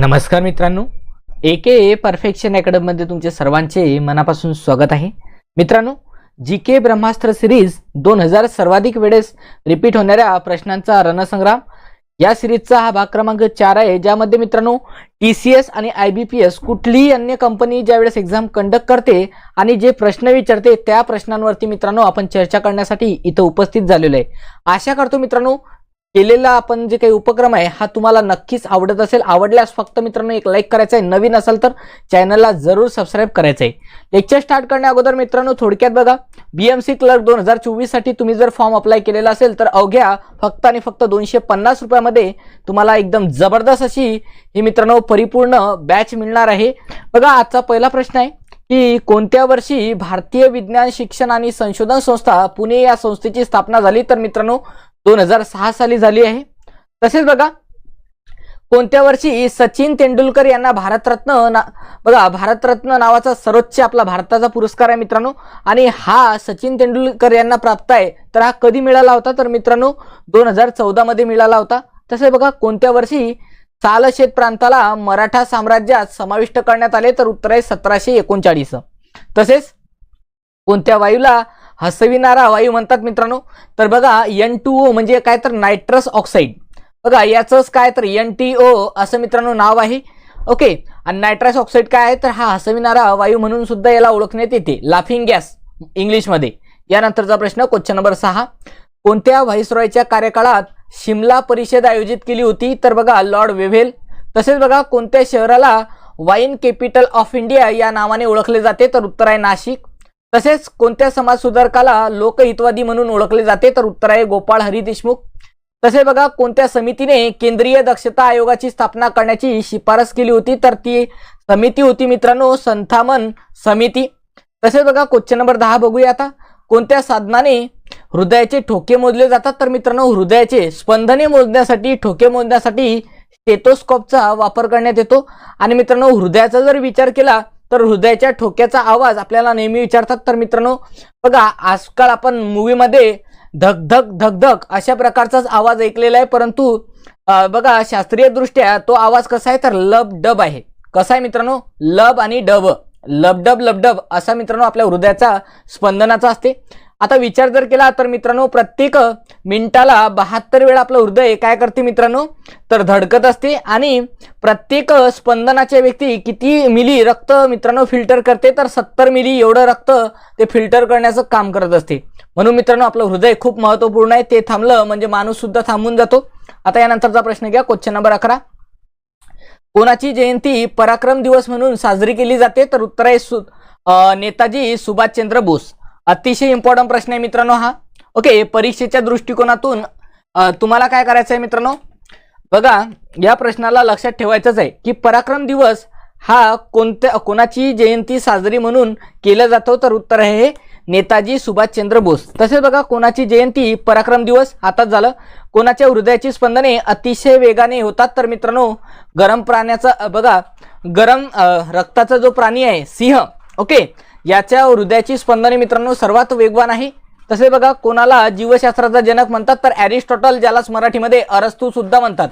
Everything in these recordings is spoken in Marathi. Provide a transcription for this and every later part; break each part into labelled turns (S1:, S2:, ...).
S1: नमस्कार मित्रांनो. ए के ए परफेक्शन अकॅडमीमध्ये तुमचे सर्वांचे मनापासून स्वागत आहे. मित्रांनो जी के ब्रह्मास्त्र सिरीज दोन हजार सर्वाधिक वेळेस रिपीट होणाऱ्या प्रश्नांचा रणसंग्राम. या सिरीजचा हा भाग क्रमांक चार आहे. ज्यामध्ये मित्रांनो टी सी एस आणि आय बी पी एस कुठलीही अन्य कंपनी ज्यावेळेस एक्झाम कंडक्ट करते आणि जे प्रश्न विचारते त्या प्रश्नांवरती मित्रांनो आपण चर्चा करण्यासाठी इथं उपस्थित झालेलो आहे. आशा करतो मित्रांनो केलेला आपण जे काही उपक्रम आहे हा तुम्हाला नक्कीच आवडत असेल. आवडल्यास फक्त मित्रांनो एक लाईक करायचं आहे. नवीन असाल तर चॅनलला जरूर सबस्क्राईब करायचं आहे. लेक्चर स्टार्ट करण्या अगोदर मित्रांनो थोडक्यात बघा बीएमसी क्लर्क दोन हजार चोवीससाठी तुम्ही जर फॉर्म अप्लाय केलेला असेल तर अवघ्या फक्त आणि फक्त दोनशे पन्नास रुपयामध्ये तुम्हाला एकदम जबरदस्त अशी ही मित्रांनो परिपूर्ण बॅच मिळणार आहे. बघा आजचा पहिला प्रश्न आहे की कोणत्या वर्षी भारतीय विज्ञान शिक्षण आणि संशोधन संस्था पुणे या संस्थेची स्थापना झाली? तर मित्रांनो दोन हजार सहा साली झाली आहे. तसेच बघा कोणत्या वर्षी सचिन तेंडुलकर यांना भारतरत्न ना बघा भारतरत्न नावाचा सर्वोच्च आपला भारताचा पुरस्कार आहे मित्रांनो. आणि हा सचिन तेंडुलकर यांना प्राप्त आहे. तर हा कधी मिळाला होता? तर मित्रांनो दोन हजार चौदामध्ये मिळाला होता. तसे बघा कोणत्या वर्षी सालशेत प्रांताला मराठा साम्राज्यात समाविष्ट करण्यात आले? तर उत्तर आहे सतराशे एकोणचाळीस. तसेच कोणत्या वायूला हसविणारा वायू म्हणतात मित्रांनो. तर बघा एन टू ओ म्हणजे काय तर नायट्रस ऑक्साईड बघा याचंच काय तर एन टी ओ असं मित्रांनो नाव आहे. ओके आणि नायट्रस ऑक्साईड काय आहे? तर हा हसविणारा वायू म्हणून सुद्धा याला ओळखण्यात येते. लाफिंग गॅस इंग्लिशमध्ये. यानंतरचा प्रश्न क्वेश्चन नंबर सहा. कोणत्या व्हाईसरॉयच्या कार्यकाळात शिमला परिषद आयोजित केली होती? तर बघा लॉर्ड वेव्हेल. तसेच बघा कोणत्या शहराला वाईन कॅपिटल ऑफ इंडिया या नावाने ओळखले जाते? तर उत्तर आहे नाशिक. तसेच कोणत्या समाजसुधारकाला लोकहितवादी म्हणून ओळखले जाते तर उत्तर आहे गोपाळ हरी देशमुख. तसे बघा कोणत्या समितीने केंद्रीय दक्षता आयोगाची स्थापना करण्याची शिफारस केली होती तर ती समिती होती मित्रांनो संथामन समिती. तसेच बघा क्वेश्चन नंबर दहा बघूया आता. कोणत्या साधनाने हृदयाचे ठोके मोजले जातात? तर मित्रांनो हृदयाचे स्पंदने मोजण्यासाठी ठोके मोजण्यासाठी स्टेटोस्कोपचा वापर करण्यात येतो. आणि मित्रांनो हृदयाचा जर विचार केला तर हृदयाच्या ठोक्याचा आवाज आपल्याला नेहमी विचारतात. तर मित्रांनो बघा आजकाल आपण मूवीमध्ये धक धक धक धक अशा प्रकारचाच आवाज ऐकलेला आहे. परंतु बघा शास्त्रीयदृष्ट्या तो आवाज कसा आहे? तर लब डब आहे. कसा आहे मित्रांनो? लब आणि डब. लबडब लबडब असा मित्रांनो आपल्या हृदयाचा स्पंदनाचा असते. आता विचार जर केला तर मित्रांनो प्रत्येक मिनिटाला बहात्तर वेळा आपलं हृदय काय करते मित्रांनो? तर धडकत असते आणि प्रत्येक स्पंदनाच्या व्यक्ती किती मिली रक्त मित्रांनो फिल्टर करते तर सत्तर मिली एवढं रक्त ते फिल्टर करण्याचं काम करत असते. म्हणून मित्रांनो आपलं हृदय खूप महत्त्वपूर्ण आहे ते थांबलं म्हणजे माणूस सुद्धा थांबून जातो. आता यानंतरचा प्रश्न घ्या क्वेश्चन नंबर अकरा. कोणाची जयंती पराक्रम दिवस म्हणून साजरी केली जाते? तर उत्तर आहे सु नेताजी सुभाषचंद्र बोस. अतिशय इम्पॉर्टंट प्रश्न आहे मित्रांनो हा. ओके परीक्षेच्या दृष्टिकोनातून तुम्हाला काय करायचं आहे मित्रांनो? बघा या प्रश्नाला लक्षात ठेवायचंच आहे की पराक्रम दिवस हा कोणत्या कोणाची जयंती साजरी म्हणून केला जातो? तर उत्तर आहे नेताजी सुभाषचंद्र बोस. तसेच बघा कोणाची जयंती पराक्रम दिवस हातात झालं? कोणाच्या हृदयाची स्पंदने अतिशय वेगाने होतात? तर मित्रांनो गरम प्राण्याचा बघा गरम रक्ताचा जो प्राणी आहे सिंह. ओके याच्या हृदयाची स्पंदने मित्रांनो सर्वात वेगवान आहे. तसे बघा कोणाला जीवशास्त्राचा जनक म्हणतात तर ॲरिस्टॉटल ज्यालाच मराठीमध्ये अरस्तू सुद्धा म्हणतात.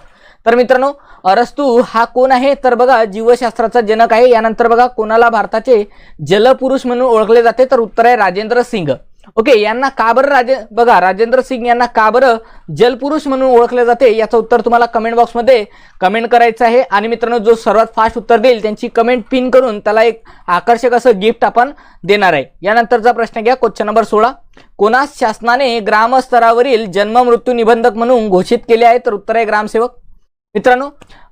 S1: तर मित्रांनो अरस्तू हा कोण आहे? तर बघा जीवशास्त्राचा जनक आहे. यानंतर बघा कोणाला भारताचे जलपुरुष म्हणून ओळखले जाते? तर उत्तर आहे राजेंद्र सिंग. ओके यांना का बरं राजे बघा राजेंद्र सिंग यांना का बरं जलपुरुष म्हणून ओळखले जाते याचं उत्तर तुम्हाला कमेंट बॉक्समध्ये कमेंट करायचं आहे. आणि मित्रांनो जो सर्वात फास्ट उत्तर देईल त्यांची कमेंट पिन करून त्याला एक आकर्षक असं गिफ्ट आपण देणार आहे. यानंतरचा प्रश्न घ्या क्वेश्चन नंबर सोळा. कोणास शासनाने ग्रामस्तरावरील जन्म मृत्यू निबंधक म्हणून घोषित केले आहे? तर उत्तर आहे ग्रामसेवक. मित्रांनो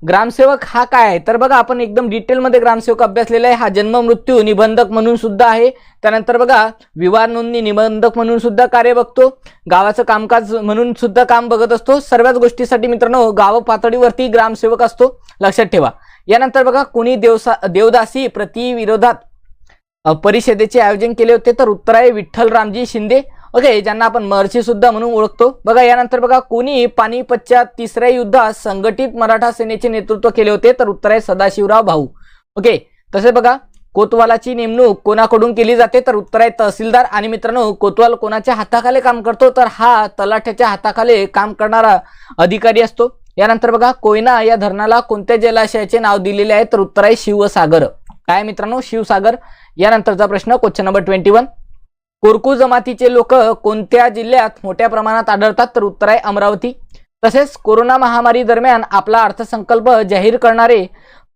S1: ग्रामसेवक हा काय आहे? तर बघा आपण एकदम डिटेलमध्ये ग्रामसेवक अभ्यासलेला आहे. हा जन्म मृत्यू निबंधक म्हणून सुद्धा आहे. त्यानंतर बघा विवाह नोंदणी निबंधक म्हणून सुद्धा कार्य बघतो. गावाचं कामकाज म्हणून सुद्धा काम बघत असतो. सर्वच गोष्टीसाठी मित्रांनो गाव पातळीवरती ग्रामसेवक असतो. लक्षात ठेवा. यानंतर बघा कोणी देवसा देवदासी प्रतिविरोधात परिषदेचे आयोजन केले होते तर उत्तर आहे विठ्ठल रामजी शिंदे ओके ज्यांना आपण महर्षी सुद्धा म्हणून ओळखतो. बघा यानंतर बघा कोणी पानिपतच्या तिसऱ्या युद्धात संघटित मराठा सेनेचे नेतृत्व केले होते तर उत्तर आहे सदाशिवराव भाऊ. ओके तसे बघा कोतवालाची नेमणूक कोणाकडून केली जाते तर उत्तर आहे तहसीलदार. आणि मित्रांनो कोतवाल कोणाच्या हाताखाली काम करतो तर हा तलाठ्याच्या हाताखाली काम करणारा अधिकारी असतो. यानंतर बघा कोयना या धरणाला कोणत्या जलाशयाचे नाव दिलेले आहे तर उत्तर आहे शिवसागर. काय मित्रांनो शिवसागर? यानंतरचा प्रश्न question number twenty one Korku जमातीचे लोक कोणत्या जिल्ह्यात मोठ्या प्रमाणात आढळतात तर उत्तर आहे अमरावती. तसेच कोरोना महामारी दरम्यान आपला अर्थसंकल्प जाहीर करणारे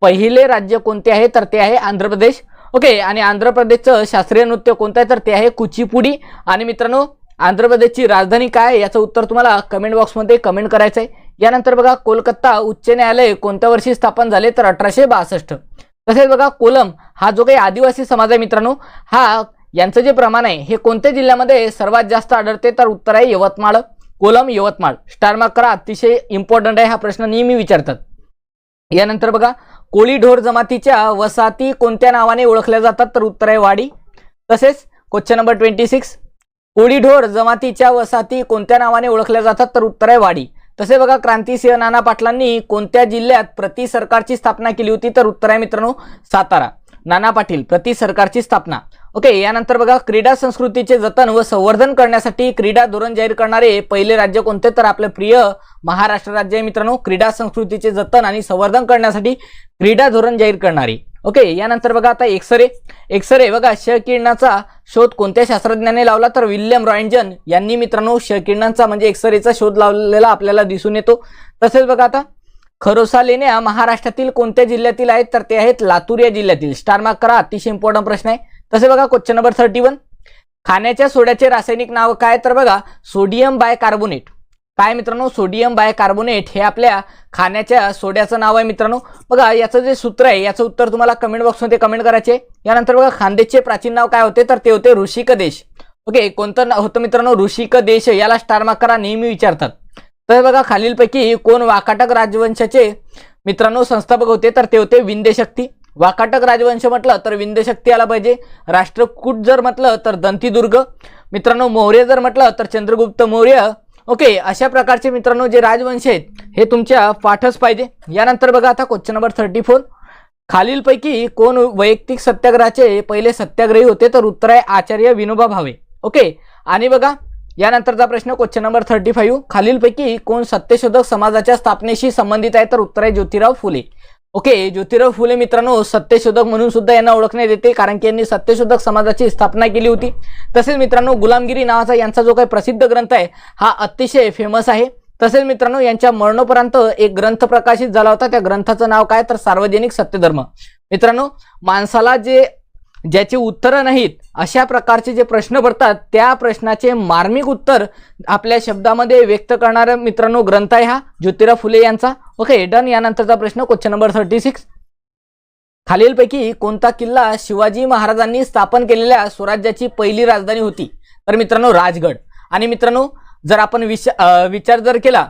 S1: पहिले राज्य कोणते आहे? तर ते आहे आंध्र प्रदेश. ओके आणि आंध्र प्रदेशचं शास्त्रीय नृत्य कोणतं आहे? तर ते आहे कुचीपुडी. आणि मित्रांनो आंध्र प्रदेशची राजधानी काय? याचं उत्तर तुम्हाला कमेंट बॉक्समध्ये कमेंट करायचं आहे यानंतर बघा कोलकाता उच्च न्यायालय कोणत्या वर्षी स्थापन झाले? तर अठराशे बासष्ट. तसेच बघा कोलम हा जो काही आदिवासी समाज आहे मित्रांनो हा यांचं जे प्रमाण आहे हे कोणत्या जिल्ह्यामध्ये सर्वात जास्त आढळते? तर उत्तर आहे यवतमाळ कोलम यवतमाळ. स्टारमार्क करा अतिशय इम्पॉर्टंट आहे हा प्रश्न नेहमी विचारतात. यानंतर बघा कोळी ढोर जमातीच्या वसाहती कोणत्या नावाने ओळखल्या जातात? तर उत्तर आहे वाडी. तसेच क्वेश्चन नंबर ट्वेंटी सिक्स कोळी ढोर जमातीच्या वसाहती कोणत्या नावाने ओळखल्या जातात? तर उत्तर आहे वाडी. तसे बघा क्रांतिसिंह नाना पाटलांनी कोणत्या जिल्ह्यात प्रति सरकारची स्थापना केली होती? तर उत्तर आहे मित्रांनो सातारा. नाना पाटील प्रति सरकारची स्थापना. ओके यानंतर बघा क्रीडा संस्कृतीचे जतन व संवर्धन करण्यासाठी क्रीडा धोरण जाहीर करणारे पहिले राज्य कोणते? तर आपलं प्रिय महाराष्ट्र राज्य आहे मित्रांनो क्रीडा संस्कृतीचे जतन आणि संवर्धन करण्यासाठी क्रीडा धोरण जाहीर करणारी. ओके यानंतर बघा आता एक्सरे. एक्सरे बघा क्ष किरणाचा शोध कोणत्या शास्त्रज्ञाने लावला? तर विल्यम रॉयंजन यांनी मित्रांनो क्ष किरणांचा म्हणजे एक्सरेचा शोध लावलेला आपल्याला दिसून येतो. तसेच बघा आता खरोसा लेण्या महाराष्ट्रातील कोणत्या जिल्ह्यातील आहेत? तर ते आहेत लातूर या जिल्ह्यातील. स्टारमार्क करा अतिशय इम्पॉर्टंट प्रश्न आहे. तसे बघा क्वेश्चन नंबर थर्टी वन खाण्याच्या सोड्याचे रासायनिक नाव काय? तर बघा सोडियम बाय कार्बोनेट काय मित्रांनो? सोडियम बाय कार्बोनेट हे आपल्या खाण्याच्या सोड्याचं नाव आहे मित्रांनो. बघा याचं जे सूत्र आहे याचं उत्तर तुम्हाला कमेंट बॉक्समध्ये कमेंट करायचे. यानंतर बघा खानदेशचे प्राचीन नाव काय होते? तर ते होते ऋषिक देश. ओके कोणतं नाव होतं मित्रांनो? ऋषिक देश याला स्टार मार्क करा नेहमी विचारतात. तर बघा खालीलपैकी कोण वाकाटक राजवंशाचे मित्रांनो संस्थापक होते? तर ते होते विंध्यशक्ती. वाकाटक राजवंश म्हटलं तर विंध्यशक्ती आला पाहिजे. राष्ट्रकूट जर म्हटलं तर दंतीदुर्ग. मित्रांनो मौर्य जर म्हटलं तर चंद्रगुप्त मौर्य. ओके अशा प्रकारचे मित्रांनो जे राजवंश आहेत हे तुमच्या पाठच पाहिजे. यानंतर बघा आता क्वेश्चन नंबर थर्टी फोर खालीलपैकी कोण वैयक्तिक सत्याग्रहाचे पहिले सत्याग्रही होते तर उत्तर आहे आचार्य विनोबा भावे. ओके आणि बघा यानंतरचा प्रश्न क्वेश्चन नंबर थर्टी फाईव्ह खालीलपैकी कोण सत्यशोधक समाजाच्या स्थापनेशी संबंधित आहे तर उत्तर आहे ज्योतिराव फुले. ओके ज्योतिराव फुले मित्रांनो सत्यशोधक म्हणून सुद्धा यांना ओळखण्यात येते कारण की यांनी सत्यशोधक समाजाची स्थापना केली होती. तसेच मित्रांनो गुलामगिरी नावाचा यांचा जो काही प्रसिद्ध ग्रंथ आहे हा अतिशय फेमस आहे. तसेच मित्रांनो यांच्या मरणोपर्यंत एक ग्रंथ प्रकाशित झाला होता. त्या ग्रंथाचं नाव काय? तर सार्वजनिक सत्यधर्म. मित्रांनो माणसाला जे ज्याची उत्तरं नाहीत अशा प्रकारचे जे प्रश्न पडतात त्या प्रश्नाचे मार्मिक उत्तर आपल्या शब्दामध्ये व्यक्त करणारा मित्रांनो ग्रंथ आहे हा ज्योतिराव फुले यांचा. ओके डन यानंतरचा प्रश्न क्वेश्चन नंबर थर्टी सिक्स खालीलपैकी कोणता किल्ला शिवाजी महाराजांनी स्थापन केलेल्या स्वराज्याची पहिली राजधानी होती? तर मित्रांनो राजगड. आणि मित्रांनो जर आपण विच विचार जर केला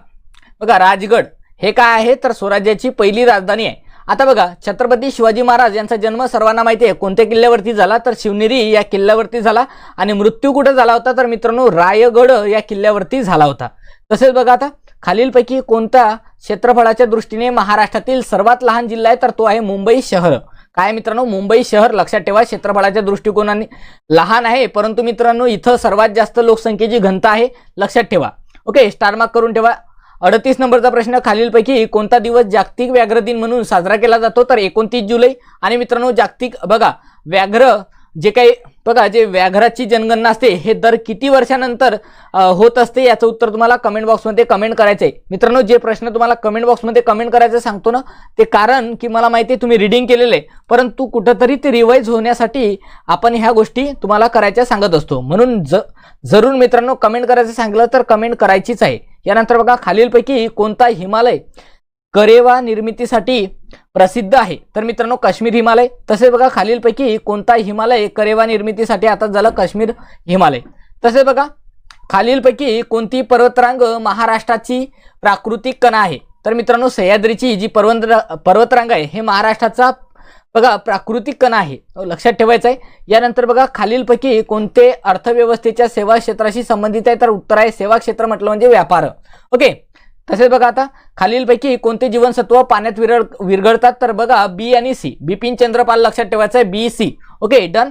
S1: बघा राजगड हे काय आहे? तर स्वराज्याची पहिली राजधानी आहे. आता बघा छत्रपती शिवाजी महाराज यांचा जन्म सर्वांना माहिती आहे. कोणत्या किल्ल्यावरती झाला? तर शिवनेरी या किल्ल्यावरती झाला आणि मृत्यू कुठे झाला होता? तर मित्रांनो रायगड या किल्ल्यावरती झाला होता. तसेच बघा आता खालीलपैकी कोणता क्षेत्रफळाच्या दृष्टीने महाराष्ट्रातील सर्वात लहान जिल्हा आहे? तर तो आहे मुंबई शहर. काय मित्रांनो मुंबई शहर लक्षात ठेवा क्षेत्रफळाच्या दृष्टिकोनाने लहान आहे परंतु मित्रांनो इथं सर्वात जास्त लोकसंख्येची घनता आहे लक्षात ठेवा. ओके स्टार मार्क करून ठेवा. अडतीस नंबरचा प्रश्न खालीलपैकी कोणता दिवस जागतिक व्याघ्र दिन म्हणून साजरा केला जातो? तर एकोणतीस जुलै. आणि मित्रांनो जागतिक बघा व्याघ्र जे काही बघा जे व्याघ्राची जनगणना असते हे दर किती वर्षानंतर होत असते याचं उत्तर तुम्हाला कमेंट बॉक्समध्ये कमेंट करायचं आहे मित्रांनो जे प्रश्न तुम्हाला कमेंट बॉक्समध्ये कमेंट करायचं सांगतो ना ते कारण की मला माहिती आहे तुम्ही रिडिंग केलेलं आहे. परंतु कुठंतरी ते रिवाईज होण्यासाठी आपण ह्या गोष्टी तुम्हाला करायच्या सांगत असतो. म्हणून ज जरूर मित्रांनो कमेंट करायचं सांगितलं तर कमेंट करायचीच आहे. यानंतर बघा खालीलपैकी कोणता हिमालय करेवा निर्मितीसाठी प्रसिद्ध आहे. तर मित्रांनो काश्मीर हिमालय. तसेच बघा खालीलपैकी कोणता हिमालय करेवा निर्मितीसाठी आता झालं काश्मीर हिमालय. तसेच बघा खालीलपैकी कोणती पर्वतरांग महाराष्ट्राची प्राकृतिक कणा आहे? तर मित्रांनो सह्याद्रीची जी पर्वत पर्वतरांग आहे हे महाराष्ट्राचा बघा प्राकृतिक कणा आहे. हो, लक्षात ठेवायचं आहे यानंतर बघा खालीलपैकी कोणते अर्थव्यवस्थेच्या सेवा क्षेत्राशी संबंधित आहे? तर उत्तर आहे सेवा क्षेत्र म्हटलं म्हणजे व्यापार. ओके. तसेच बघा आता खालीलपैकी कोणते जीवनसत्व पाण्यात विरळ विरघळतात? तर बघा बी आणि सी. बिपिन चंद्रपाल लक्षात ठेवायचं आहे बी सी. Okay done?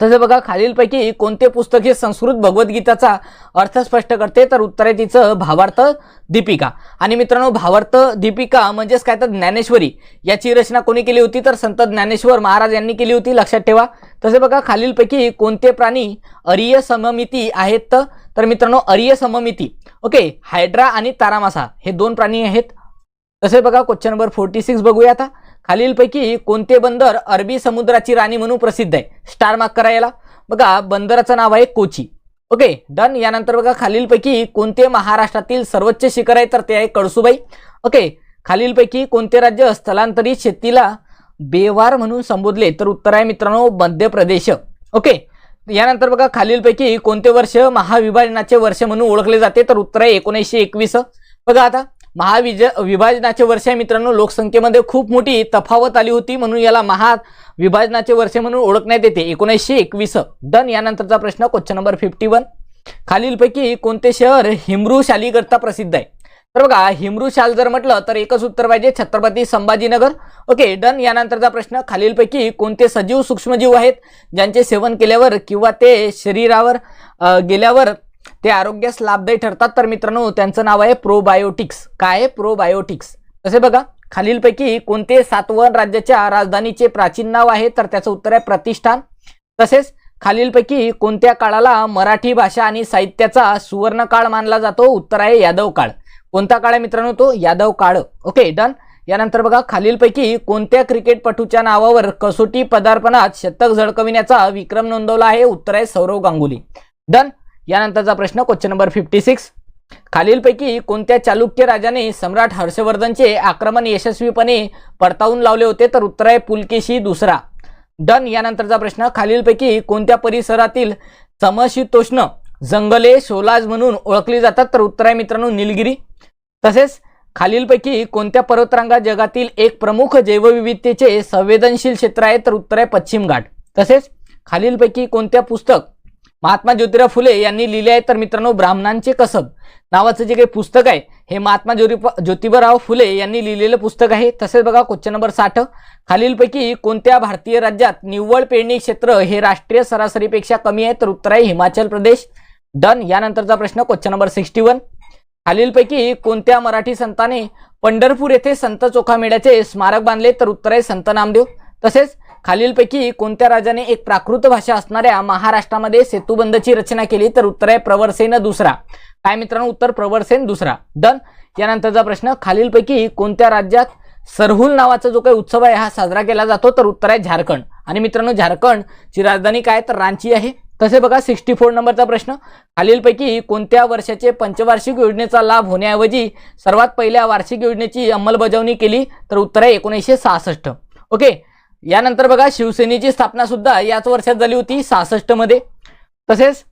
S1: तसं बघा खालीलपैकी कोणते पुस्तक हे संस्कृत भगवद्गीताचा अर्थ स्पष्ट करते? तर उत्तर आहे तिचं भावार्थ दीपिका. आणि मित्रांनो भावार्थ दीपिका म्हणजेच काय? तर ज्ञानेश्वरी. याची रचना कोणी केली होती? तर संत ज्ञानेश्वर महाराज यांनी केली होती लक्षात ठेवा. तसे बघा खालीलपैकी कोणते प्राणी अरिय सममिती आहेत? तर मित्रांनो अरिय सममिती. ओके हायड्रा आणि तारामासा हे दोन प्राणी आहेत. तसे बघा क्वेश्चन नंबर फोर्टी सिक्स बघूया आता. खालीलपैकी कोणते बंदर अरबी समुद्राची राणी म्हणून प्रसिद्ध आहे? स्टार मार्क करायला बघा बंदराचं नाव आहे कोची. Okay done. यानंतर बघा खालीलपैकी कोणते महाराष्ट्रातील सर्वोच्च शिखर आहे? तर ते आहे कळसुबाई. ओके खालीलपैकी कोणते राज्य स्थलांतरित शेतीला बेवार म्हणून संबोधले? तर उत्तर आहे मित्रांनो मध्य प्रदेश. ओके यानंतर बघा खालीलपैकी कोणते वर्ष महाविभाजनाचे वर्ष म्हणून ओळखले जाते? तर उत्तर आहे एकोणीसशे एकवीस. बघा आता महाविज विभाजनाचे वर्ष आहे मित्रांनो लोकसंख्येमध्ये खूप मोठी तफावत आली होती म्हणून याला महाविभाजनाचे वर्ष म्हणून ओळखण्यात येते. एकोणीसशे एकवीस डन यानंतरचा प्रश्न क्वेश्चन नंबर फिफ्टी वन खालीलपैकी कोणते शहर हिमरू शालीकरता प्रसिद्ध आहे? तर बघा हिमरू शाल जर म्हटलं तर एकच उत्तर पाहिजे छत्रपती संभाजीनगर. ओके डन यानंतरचा प्रश्न खालीलपैकी कोणते सजीव सूक्ष्मजीव आहेत ज्यांचे सेवन केल्यावर किंवा ते शरीरावर गेल्यावर ते आरोग्यास लाभदायी ठरतात तर मित्रांनो त्यांचं नाव आहे प्रोबायोटिक्स काय आहे प्रोबायोटिक्स तसे बघा खालीलपैकी कोणते सातवन राज्याच्या राजधानीचे प्राचीन नाव आहे तर त्याचं उत्तर आहे प्रतिष्ठान. तसेच खालीलपैकी कोणत्या काळाला मराठी भाषा आणि साहित्याचा सुवर्ण काळ मानला जातो? उत्तर आहे यादव काळ. कोणता काळ आहे मित्रांनो तो? यादव काळ. Okay done. यानंतर बघा खालीलपैकी कोणत्या क्रिकेटपटूच्या नावावर कसोटी पदार्पणात शतक झळकविण्याचा विक्रम नोंदवला आहे? उत्तर आहे सौरव गांगुली. डन. यानंतरचा प्रश्न क्वेश्चन नंबर फिफ्टी सिक्स खालीलपैकी कोणत्या चालुक्य राजाने सम्राट हर्षवर्धनचे आक्रमण यशस्वीपणे परतावून लावले होते? तर उत्तर आहे पुलकेशी दुसरा. डन. यानंतरचा प्रश्न खालीलपैकी कोणत्या परिसरातील समशीतोष्ण जंगले शोलाज म्हणून ओळखली जातात? तर उत्तर आहे मित्रांनो निलगिरी. तसेच खालीलपैकी कोणत्या पर्वतरांगा जगातील एक प्रमुख जैवविविधतेचे संवेदनशील क्षेत्र आहे? तर उत्तर आहे पश्चिम घाट. तसेच खालीलपैकी कोणत्या पुस्तक महात्मा ज्योतिराव फुले यांनी लिहिले आहे तर मित्रांनो ब्राह्मणांचे कसब नावाचं जे काही पुस्तक आहे हे महात्मा ज्योतिबा ज्योतिबाराव फुले यांनी लिहिलेलं पुस्तक आहे. तसेच बघा क्वेश्चन नंबर साठ. खालीलपैकी कोणत्या भारतीय राज्यात निव्वळ पेरणी क्षेत्र हे राष्ट्रीय सरासरीपेक्षा कमी आहे? तर उत्तर आहे हिमाचल प्रदेश. डन. यानंतरचा प्रश्न क्वेश्चन नंबर सिक्स्टी वन. खालीलपैकी कोणत्या मराठी संताने पंढरपूर येथे संत चोखामेळ्याचे स्मारक बांधले? तर उत्तर आहे संत नामदेव. तसेच खालीलपैकी कोणत्या राजाने एक प्राकृत भाषा असणाऱ्या महाराष्ट्रामध्ये सेतुबंधची रचना केली तर उत्तर आहे प्रवरसेन दुसरा. काय मित्रांनो? उत्तर प्रवरसेन दुसरा. डन. यानंतरचा प्रश्न खालीलपैकी कोणत्या राज्यात सरहुल नावाचा जो काही उत्सव आहे हा साजरा केला जातो तर उत्तर आहे झारखंड. आणि मित्रांनो झारखंडची राजधानी काय तर रांची आहे. तसे बघा सिक्स्टी फोर नंबरचा प्रश्न. खालीलपैकी कोणत्या वर्षाचे पंचवार्षिक योजनेचा लाभ होण्याऐवजी सर्वात पहिल्या वार्षिक योजनेची अंमलबजावणी केली तर उत्तर आहे एकोणीसशे सहासष्ट. ओके? यानंतर बघा शिवसेनेची स्थापना सुद्धा याच वर्षात झाली होती सहासष्टमध्ये. तसेच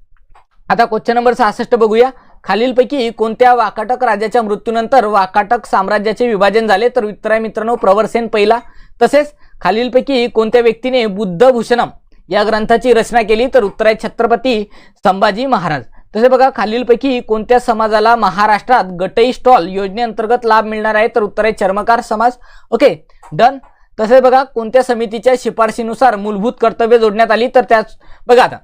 S1: आता क्वेश्चन नंबर सहासष्ट बघूया. खालीलपैकी कोणत्या वाकाटक राजाच्या मृत्यूनंतर वाकाटक साम्राज्याचे विभाजन झाले? तर उत्तराय मित्रांनो प्रवरसेन पहिला. तसेच खालीलपैकी कोणत्या व्यक्तीने बुद्धभूषणम या ग्रंथाची रचना केली? तर उत्तराय छत्रपती संभाजी महाराज. तसे बघा खालीलपैकी कोणत्या समाजाला महाराष्ट्रात गटई स्टॉल योजनेअंतर्गत लाभ मिळणार आहे? तर उत्तराय चर्मकार समाज. Okay done. तसेच बघा कोणत्या समितीच्या शिफारशीनुसार मूलभूत कर्तव्य जोडण्यात आली तर त्याच बघा आता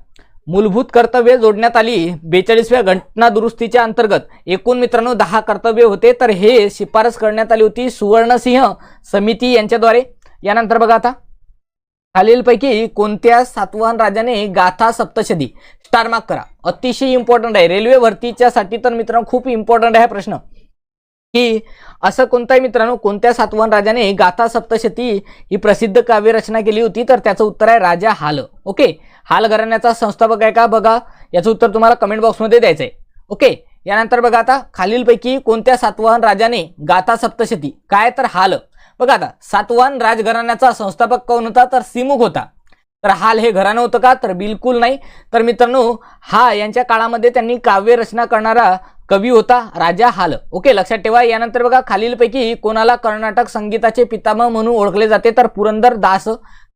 S1: मूलभूत कर्तव्य जोडण्यात आली बेचाळीसव्या घटना दुरुस्तीच्या अंतर्गत. एकूण मित्रांनो दहा कर्तव्य होते तर हे शिफारस करण्यात आली होती सुवर्णसिंह समिती यांच्याद्वारे. यानंतर बघा आता खालीलपैकी कोणत्या सातवाहन राजाने गाथा सप्तशदी स्टार मार्क करा. अतिशय इम्पॉर्टंट आहे. रेल्वे भरतीच्यासाठी तर मित्रांनो खूप इम्पॉर्टंट आहे प्रश्न. की असं कोणताही मित्रांनो कोणत्या सातवाहन राजाने गाथा सप्तशती ही प्रसिद्ध काव्य रचना केली होती तर त्याचं उत्तर आहे राजा हाल. ओके? हाल घराण्याचा संस्थापक आहे का? बघा. याचं उत्तर तुम्हाला कमेंट बॉक्समध्ये द्यायचं आहे ओके? यानंतर बघा आता खालीलपैकी कोणत्या सातवाहन राजाने गाथा सप्तशती? काय तर हाल. बघा आता सातवाहन राजघराण्याचा संस्थापक कोण होता? तर सिमुख होता. तर हाल हे घराणं होतं का? तर बिलकुल नाही. तर मित्रांनो हा यांच्या काळामध्ये त्यांनी काव्य रचना करणारा कवी होता राजा हाल. ओके लक्षात ठेवा यानंतर बघा खालीलपैकी कोणाला कर्नाटक संगीताचे पितामह म्हणून ओळखले जाते तर पुरंदर दास.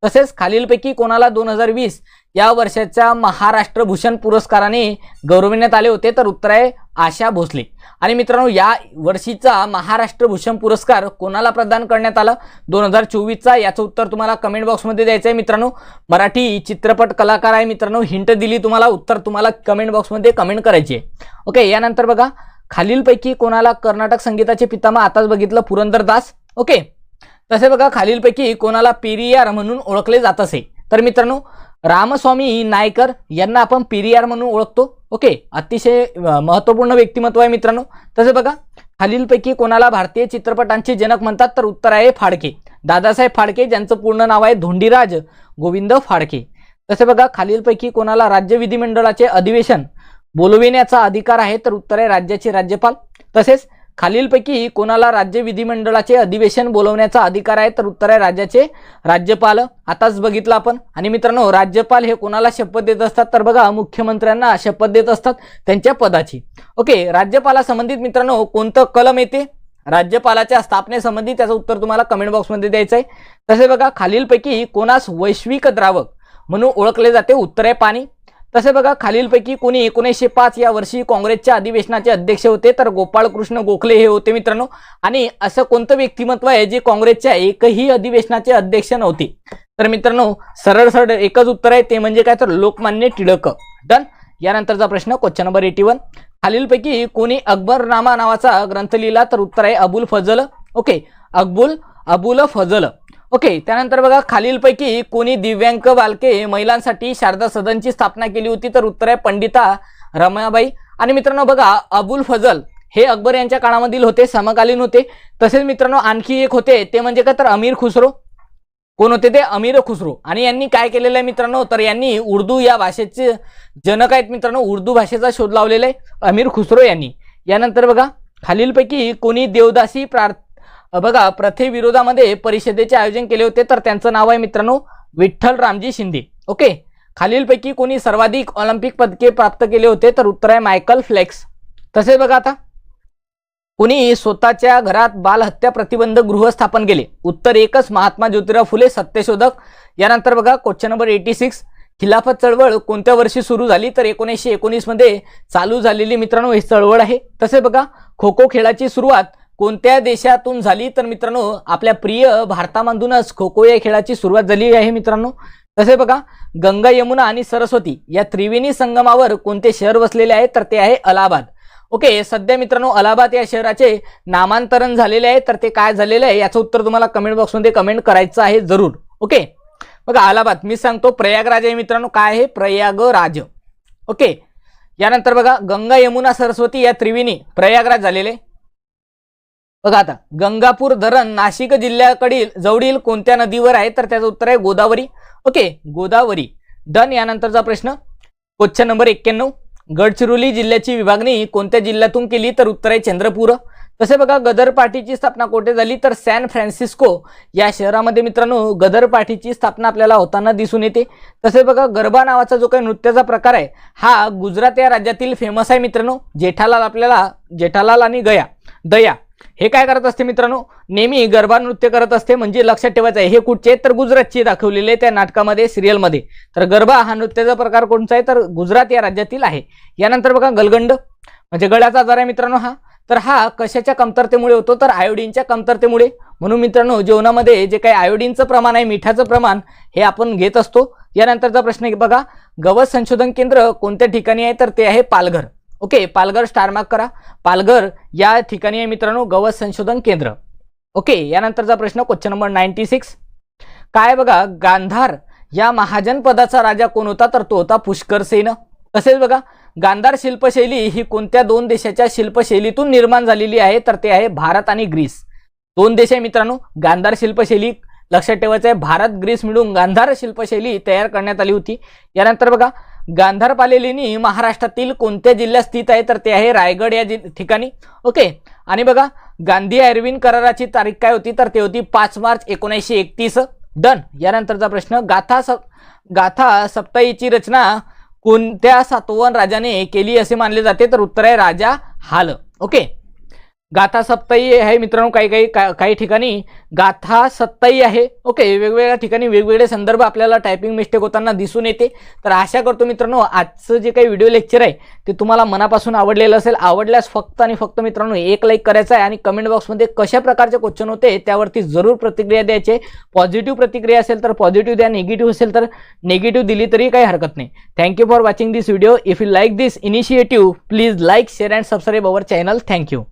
S1: तसेच खालीलपैकी कोणाला दोन हजार वीस या वर्षाच्या महाराष्ट्र भूषण पुरस्काराने गौरविण्यात आले होते तर उत्तर आहे आशा भोसले. आणि मित्रांनो या वर्षीचा महाराष्ट्र भूषण पुरस्कार कोणाला प्रदान करण्यात आला? दोन हजार चोवीसचा याचं उत्तर तुम्हाला कमेंट बॉक्समध्ये द्यायचं आहे मित्रांनो. मराठी चित्रपट कलाकार आहे मित्रांनो हिंट दिली तुम्हाला उत्तर तुम्हाला कमेंट बॉक्समध्ये कमेंट करायची आहे. ओके यानंतर बघा खालीलपैकी कोणाला कर्नाटक संगीताचे पितामह आताच बघितलं पुरंदरदास ओके तसे बघा खालीलपैकी कोणाला पेरियार म्हणून ओळखले जात असे. तर मित्रांनो रामस्वामी नायकर यांना आपण पेरियार म्हणून ओळखतो. ओके अतिशय महत्त्वपूर्ण व्यक्तिमत्व आहे मित्रांनो. तसे बघा खालीलपैकी कोणाला भारतीय चित्रपटांचे जनक म्हणतात तर उत्तर आहे फाडके. दादासाहेब फाडके ज्यांचं पूर्ण नाव आहे धोंडीराज गोविंद फाडके. तसे बघा खालीलपैकी कोणाला राज्य विधिमंडळाचे अधिवेशन बोलविण्याचा अधिकार आहे तर उत्तर आहे राज्याचे राज्यपाल. तसेच खालीलपैकी कोणाला राज्य विधिमंडळाचे अधिवेशन बोलवण्याचा अधिकार आहे तर उत्तर आहे राज्याचे राज्यपाल. आताच बघितलं आपण. आणि मित्रांनो राज्यपाल हे कोणाला शपथ देत असतात? तर बघा मुख्यमंत्र्यांना शपथ देत असतात त्यांच्या पदाची. ओके राज्यपालासंबंधित मित्रांनो कोणतं कलम येते? राज्यपालाच्या स्थापनेसंबंधी त्याचं उत्तर तुम्हाला कमेंट बॉक्समध्ये द्यायचं आहे तसे बघा खालीलपैकी कोणास वैश्विक द्रावक म्हणून ओळखले जाते? उत्तर आहे पाणी. तसे बघा खालीलपैकी कोणी एकोणीसशे पाच या वर्षी काँग्रेसच्या अधिवेशनाचे अध्यक्ष होते तर गोपाळकृष्ण गोखले हे होते मित्रांनो. आणि असं कोणतं व्यक्तिमत्व आहे जे काँग्रेसच्या एकही अधिवेशनाचे अध्यक्ष नव्हते? तर मित्रांनो सरळ सरळ एकच उत्तर आहे ते म्हणजे काय? तर लोकमान्य टिळक. डन. यानंतरचा प्रश्न क्वेश्चन नंबर एटी वन खालीलपैकी कोणी अकबरनामा नावाचा ग्रंथ लिहिला तर उत्तर आहे अबुल फजल. ओके. अकबुल अबुल फजल. ओके त्यानंतर बघा खालीलपैकी कोणी दिव्यांग बालके महिलांसाठी शारदा सदनची स्थापना केली होती तर उत्तर आहे पंडिता रमाबाई आणि मित्रांनो बघा अबुल फजल हे अकबर यांच्या काळामधील होते समकालीन होते. तसेच मित्रांनो आणखी एक होते ते म्हणजे काय तर अमीर खुसरो. कोण होते ते? अमीर खुसरो. आणि यांनी काय केलेलं आहे मित्रांनो? तर यांनी उर्दू या भाषेचे जनक आहेत मित्रांनो उर्दू भाषेचा शोध लावलेला आहे अमीर खुसरो यांनी. यानंतर बघा खालीलपैकी कोणी देवदासी प्रार्थ बघा प्रथेविरोधामध्ये परिषदेचे आयोजन केले होते तर त्यांचं नाव आहे मित्रांनो विठ्ठल रामजी शिंदे. ओके? खालीलपैकी कोणी सर्वाधिक ऑलिम्पिक पदके प्राप्त केले होते तर उत्तर आहे मायकल फ्लेक्स. तसेच बघा आता. कुणी स्वतःच्या घरात बालहत्या प्रतिबंध गृह स्थापन केले? उत्तर एकच महात्मा ज्योतिराव फुले सत्यशोधक. यानंतर बघा क्वेश्चन नंबर एटी सिक्स खिलाफत चळवळ कोणत्या वर्षी सुरू झाली? तर एकोणीसशे एकोणीसमध्ये चालू झालेली मित्रांनो ही चळवळ आहे. तसे बघा खो खो खेळाची सुरुवात कोणत्या देशातून झाली? तर मित्रांनो आपल्या प्रिय भारतामधूनच खो खो या खेळाची सुरुवात झाली आहे मित्रांनो. तसे बघा गंगा यमुना आणि सरस्वती या त्रिवेणी संगमावर कोणते शहर वसलेले आहे तर ते आहे अलाहाबाद. ओके सध्या मित्रांनो अलाहाबाद या शहराचे नामांतरण झालेले आहे. तर ते काय झालेलं आहे? याचं उत्तर तुम्हाला कमेंट बॉक्समध्ये कमेंट करायचं आहे जरूर. ओके? बघा अलाहाबाद. मी सांगतो प्रयागराज आहे मित्रांनो. काय आहे? प्रयागराज. ओके? यानंतर बघा गंगा यमुना सरस्वती या त्रिवेणी प्रयागराज झालेले. बघा आता गंगापूर धरण नाशिक जिल्ह्याकडील जवळील कोणत्या नदीवर आहे? तर त्याचं उत्तर आहे गोदावरी. ओके गोदावरी. डन यानंतरचा प्रश्न. क्वेश्चन नंबर एक्क्याण्णव. गडचिरोली जिल्ह्याची विभागणी कोणत्या जिल्ह्यातून केली? तर उत्तर आहे चंद्रपूर. तसे बघा गदर पार्टीची स्थापना कोठे झाली? तर सॅन फ्रान्सिस्को या शहरामध्ये मित्रांनो गदर पार्टीची स्थापना आपल्याला होताना दिसून येते. तसे बघा गरबा नावाचा जो काही नृत्याचा प्रकार आहे हा गुजरात या राज्यातील फेमस आहे मित्रांनो. जेठालाल आपल्याला जेठालाल आणि गया दया. हे काय करत असते मित्रांनो? नेहमी गरबा नृत्य करत असते म्हणजे लक्षात ठेवायचं आहे हे कुठचे तर गुजरातचे दाखवलेले त्या नाटकामध्ये सिरियलमध्ये. तर गरबा हा नृत्याचा प्रकार कोणता आहे? तर गुजरात या राज्यातील आहे. यानंतर बघा गलगंड. म्हणजे गळ्याचा आजार आहे मित्रांनो हा. तर हा कशाच्या कमतरतेमुळे होतो? तर आयोडीनच्या कमतरतेमुळे. म्हणून मित्रांनो जेवणामध्ये जे काही आयोडीनचं प्रमाण आहे मिठाचं प्रमाण हे आपण घेत असतो. यानंतरचा प्रश्न बघा गवत संशोधन केंद्र कोणत्या ठिकाणी आहे? तर ते आहे Palghar. Okay Palghar star mark करा. पालघर या ठिकाणी आहे मित्रांनो गवत संशोधन केंद्र. ओके यानंतरचा प्रश्न क्वेश्चन नंबर नाईन्टी सिक्स काय बघा गांधार या महाजन पदाचा राजा कोण होता? तर तो होता पुष्कर सेन. तसेच बघा गांधार शिल्पशैली ही कोणत्या दोन देशाच्या शिल्पशैलीतून निर्माण झालेली आहे? तर ते आहे भारत आणि ग्रीस. दोन देश आहे मित्रांनो गांधार शिल्पशैली लक्षात ठेवायचं आहे भारत ग्रीस मिळून गांधार शिल्पशैली तयार करण्यात आली होती. यानंतर बघा गांधारपालेलीनी महाराष्ट्रातील कोणत्या जिल्ह्यात स्थित आहे? तर ते आहे रायगड या जि- ठिकाणी. ओके. आणि बघा गांधी आयर्विन कराराची तारीख काय होती? तर ते होती पाच मार्च एकोणीसशे एकतीस. डन. यानंतरचा प्रश्न गाथा सप गाथा सप्ताहीची रचना कोणत्या सातवन राजाने केली असे मानले जाते? तर उत्तर आहे राजा हाल. ओके. गाथा सप्ताही आहे मित्रांनो काही काही का- काही ठिकाणी गाथा सत्ताही आहे. ओके वेगवेगळ्या ठिकाणी वेगवेगळे संदर्भ आपल्याला टायपिंग मिस्टेक होताना दिसून येते. तर आशा करतो मित्रांनो आजचं जे काही व्हिडिओ लेक्चर आहे ते तुम्हाला मनापासून आवडलेलं असेल. आवडल्यास फक्त आणि फक्त मित्रांनो एक लाईक करायचं आहे आणि कमेंट बॉक्समध्ये कशा प्रकारचे क्वेश्चन होते त्यावरती जरूर प्रतिक्रिया द्यायचे पॉझिटिव्ह प्रतिक्रिया असेल तर पॉझिटिव्ह द्या निगेटिव्ह असेल तर निगेटिव्ह दिली तरी काही हरकत नाही. Thank you for watching this video if you like this initiative please like share and subscribe our channel thank you